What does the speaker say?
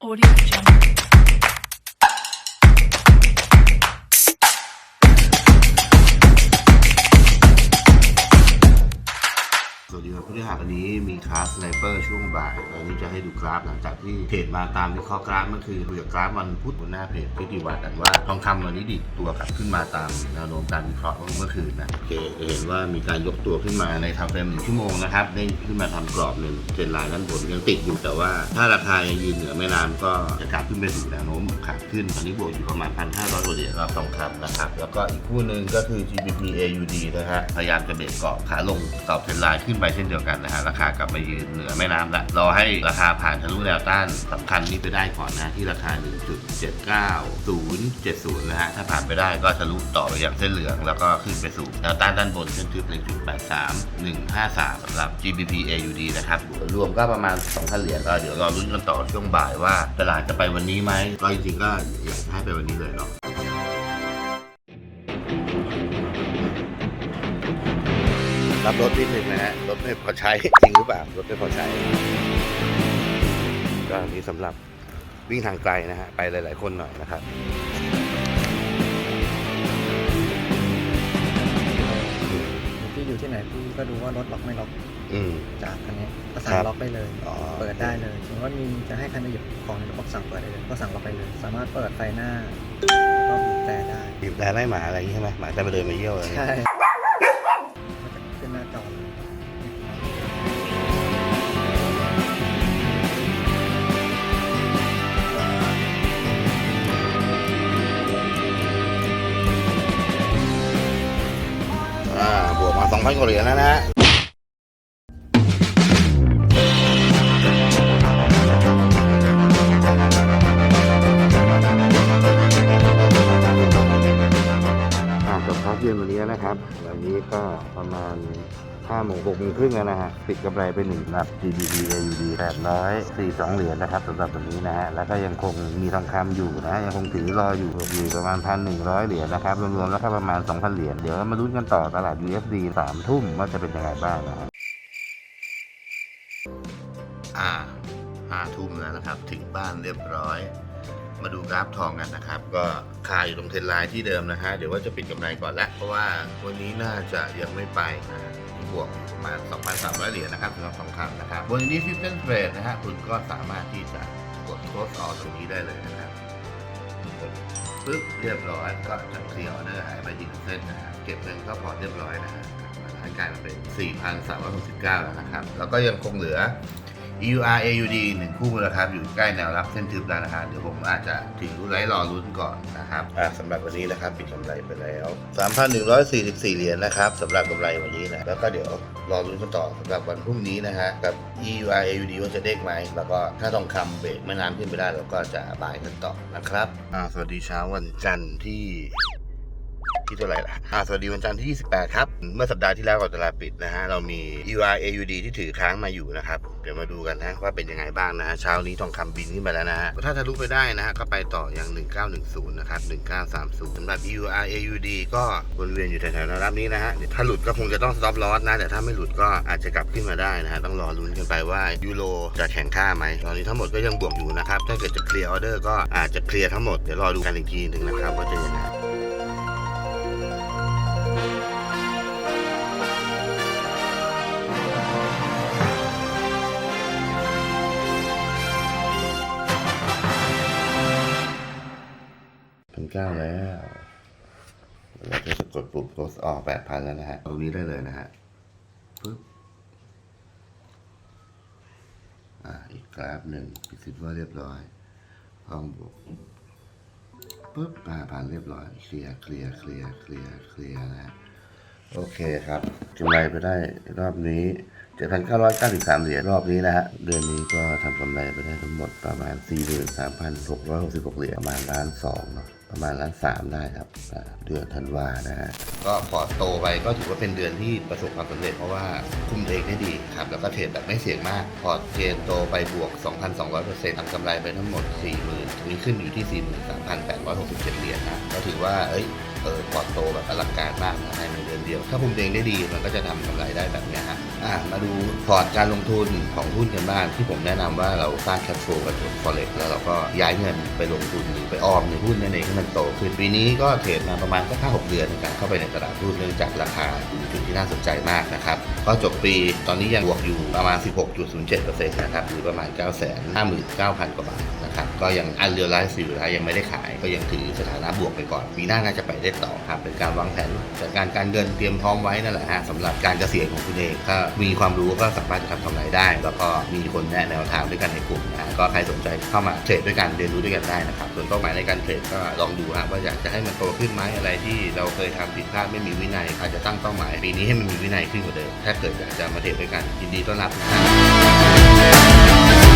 Oraya gideceğim. พฤหัสวันนี้มีคลาสไนเปอร์ช่วงบ่ายวันนี้จะให้ดูกราฟหลังจากที่เพจมาตามวิเคราะห์กราฟเมื่อคืนคุยกับกราฟวันพุธบนหน้าเพจพิธีวัดกันว่าทองคำวันนี้ดิดตัวกลับขึ้นมาตามแนวโน้มการวิเคราะห์เมื่อคืนนะโอเคจะเห็นว่ามีการยกตัวขึ้นมาในทำเฟรมหนึ่งชั่วโมงนะครับได้ขึ้นมาทำกรอบหนึ่งเทรนไลน์ด้านบนยังติดอยู่แต่ว่า ถ้าราคายังยืนเหนือไม่นานก็จะกลับขึ้นไปสู่แนวโน้มขาขึ้นตอนนี้บวกอยู่ประมาณ1,500กว่าเหรียญรอบทองคำนะครับแล้วก็อีกคู่หนึ่งก็คือ GBP AUD นะฮะพยายามจะเบรกเกาะขาลงกรอบเทรนไลน์ขึ้นไปเช่นเดียวกันนะฮะราคากลับมายืนเหนือแม่น้ำละรอให้ราคาผ่านทะลุแนวต้านสำคัญนี้ไปได้ก่อนนะที่ราคา 1.79070 นะฮะถ้าผ่านไปได้ก็ทะลุต่อไปอย่างเส้นเหลือง แล้วก็ขึ้นไปสู่แนวต้านด้านบนเส้นทึบ1.83153สำหรับ GBP AUD นะครับรวมก็ประมาณ2,000เหรียญก็เดี๋ยวรอรุ้นกันต่อช่วงบ่ายว่าตลาดจะไปวันนี้ไหมก็จริงๆก็อยากให้ไปวันนี้เลยเนาะ รับรถนิดหนึ่งนะฮะ รถไม่พอใช้ จริงหรือเปล่า รถไม่พอใช้ ก็อันนี้สำหรับวิ่งทางไกลนะฮะ ไปหลาย ๆ คนหน่อยนะครับพี่อยู่ที่ไหนพี่ก็ดูว่ารถล็อกไม่ล็อก อืม จากคันนี้ก็สั่งครับล็อกได้เลย อ๋อ เปิดได้เลยสมมติว่ามีจะให้ใครมาหยิบของในรถก็สั่งเปิดได้เลยก็สั่งล็อกไปเลย สามารถเปิดไฟหน้าแล้วก็บีบแต่ได้บีบแต่ไล่หมาอะไรอย่างงี้ใช่ไหมหมาจะมาเดินมาเยี่ยวอะไรอย่างใช่เงี้ยมัน 2,000กว่าเหรียญแล้วนะฮะอ่าจบคอร์สเย็นวันนี้แล้วนะครับ วันนี้ก็ประมาณ 5โมง6โมงครึ่งแล้วนะฮะปิดกำไรไปหนึ่งนับ GBP AUD 842เหรียญนะครับสำหรับวันนี้นะฮะแล้วก็ยังคงมีทองคำอยู่นะยังคงถือรออยู่อยู่ประมาณ1,100เหรียญนะครับรวมๆแล้วก็ประมาณ2,000เหรียญเดี๋ยวมาลุ้นกันต่อตลาด USD 3ทุ่มว่าจะเป็นยังไงบ้างนะฮะอ่าห้าทุ่มแล้วนะครับ ถึงบ้านเรียบร้อย มาดูกราฟทองกันนะครับ ก็คาอยู่ตรงเทรนไลน์ที่เดิมนะฮะเดี๋ยวว่าจะปิดกำไรก่อนละเพราะว่าวันนี้น่าจะยังไม่ไปนะ บวกประมาณ 2,300 เหรียญนะครับสำหรับทองคำนะครับบนนี้ฟิฟเฟนเทรดนะฮะคุณก็สามารถที่จะกดโค้ดออตรงนี้ได้เลยนะครับกดปึ๊บเรียบร้อยก็จะเคลียร์ออเดอร์หายไปทีละเส้นนะฮะเก็บเงินเข้าพอร์ตเรียบร้อยนะฮะรายการมันเป็น 4,369 แล้วนะครับ แล้วก็ยังคงเหลือ EUR AUD หนึ่งคู่นะครับอยู่ใกล้แนวรับเส้นทึบแล้วนะครับเดี๋ยวผมอาจจะถือไลท์รอลุ้นก่อนนะครับอ่าสำหรับวันนี้นะครับปิดกำไรไปแล้ว 3,144 เหรียญนะครับสำหรับกำไรวันนี้นะแล้วก็เดี๋ยวรอลุ้นกันต่อสำหรับวันพรุ่งนี้นะฮะกับ EUR AUD ว่าจะเด้งไหมแล้วก็ถ้าทองคำเบรกไม่นานขึ้นไปได้เราก็จะบายกันต่อนะครับอ่าสวัสดีเช้าวันจันทร์ที่ ที่เท่าไหร่ล่ะอ่าสวัสดีวันจันทร์ที่ 28 ครับ เมื่อสัปดาห์ที่แล้วก่อนตลาดปิดนะฮะ เรามี EUR AUD ที่ถือค้างมาอยู่นะครับ เดี๋ยวมาดูกันนะว่าเป็นยังไงบ้างนะฮะ เช้านี้ทองคำบินขึ้นไปแล้วนะฮะ ถ้าทะลุไปได้นะฮะ ก็ไปต่ออย่าง 1910 นะครับ 1930สำหรับ EUR AUD ก็วนเวียนอยู่แถวๆแนวรับนี้นะฮะ ถ้าหลุดก็คงจะต้อง stop loss นะ แต่ถ้าไม่หลุดก็อาจจะกลับขึ้นมาได้นะฮะ ต้องรอลุ้นกันไปว่ายูโรจะแข่งค่าไหม ตอนนี้ทั้งหมดก็ยังบวกอยู่นะครับ ถ้าเกิดจะเคลียร์ออเดอร์ก็อาจจะเคลียร์ทั้งหมด เดี๋ยวรอดูกันอีกทีหนึ่งนะครับว่าจะยังไง พันเก้าแล้วเราจะกดปุ่ม close ออกแปดพันแล้วนะฮะ ตรงนี้ได้เลยนะฮะปึ๊บอ่าอีกกราฟหนึ่งพิสิทธิ์ว่าเรียบร้อยห้องบวกปึ๊บอ่าผ่านเรียบร้อย เคลียร์เคลียร์เคลียร์เคลียร์เคลียร์นะฮะโอเคครับกำไรไปได้รอบนี้ 7,993 เหรียญรอบนี้นะฮะ เดือนนี้ก็ทำกำไรไปได้ทั้งหมดประมาณ 43,666 เหรียญประมาณล้านสองเนาะ ประมาณล้านสามได้ครับเดือนธันวานะฮะก็พอโตไปก็ถือว่าเป็นเดือนที่ประสบความสำเร็จเพราะว่าคุมเองได้ดีครับ แล้วก็เทรดแบบไม่เสี่ยงมาก พอร์ตเจนโตไปบวก 2,200%ทำกำไรไปทั้งหมด 40,000 ถึงนี้ขึ้นอยู่ที่ 43,867 เหรียญนะก็ถือว่าเอ้ย เปิดพอโตแบบอลังการมากนะภายในเดือนเดียว ถ้าคุมตัวเองได้ดีมันก็จะทำกำไรได้แบบนี้ฮะอะมาดูพอร์ตการลงทุนของหุ้นกันบ้างที่ผมแนะนำว่าเราสร้างแคปโฟกับตัว forex แล้วเราก็ย้ายเงินไปลงทุนหรือไปออมในหุ้นนั่นเองให้มันโตขึ้นปีนี้ก็เทรดมาประมาณสักห้าหกเดือนในการเข้าไปในตลาดหุ้นเนื่องจากราคาอยู่จุดที่น่าสนใจมากนะครับก็จบปีตอนนี้ยังบวกอยู่ประมาณ 16.07%นะครับหรือประมาณ 9 5 9 0 0 0 กว่าบาท นะครับก็ยังอันเรียลไลซ์อยู่นยังไม่ได้ขาย ก็ยังถือสถานะบวกไปก่อนปีหน้าน่าจะไปได้ต่อครับเป็นการวางแผนจัดการการเงินเตรียมพร้อมไว้นั่นแหละฮะสำหรับการเกษียณของคุณเองถ้ามีความรู้ก็สามารถจะทำกำไรได้ แล้วก็มีคนแนะแนวทางด้วยกันในกลุ่มนะฮะก็ใครสนใจเข้ามาเทรดด้วยกันเรียนรู้ด้วยกันได้นะครับส่วนเป้าหมายในการเทรดก็ลองดูฮะว่าอยากจะให้มันโตขึ้นไหมอะไรที่เราเคยทำผิดพลาดไม่มีวินัยอาจจะตั้งเป้าหมายปีนี้ให้มันมีวินัยขึ้นกว่าเดิมถ้าเกิดอยากจะมาเทรดด้วยกันยินดีต้อนรับทุกท่าน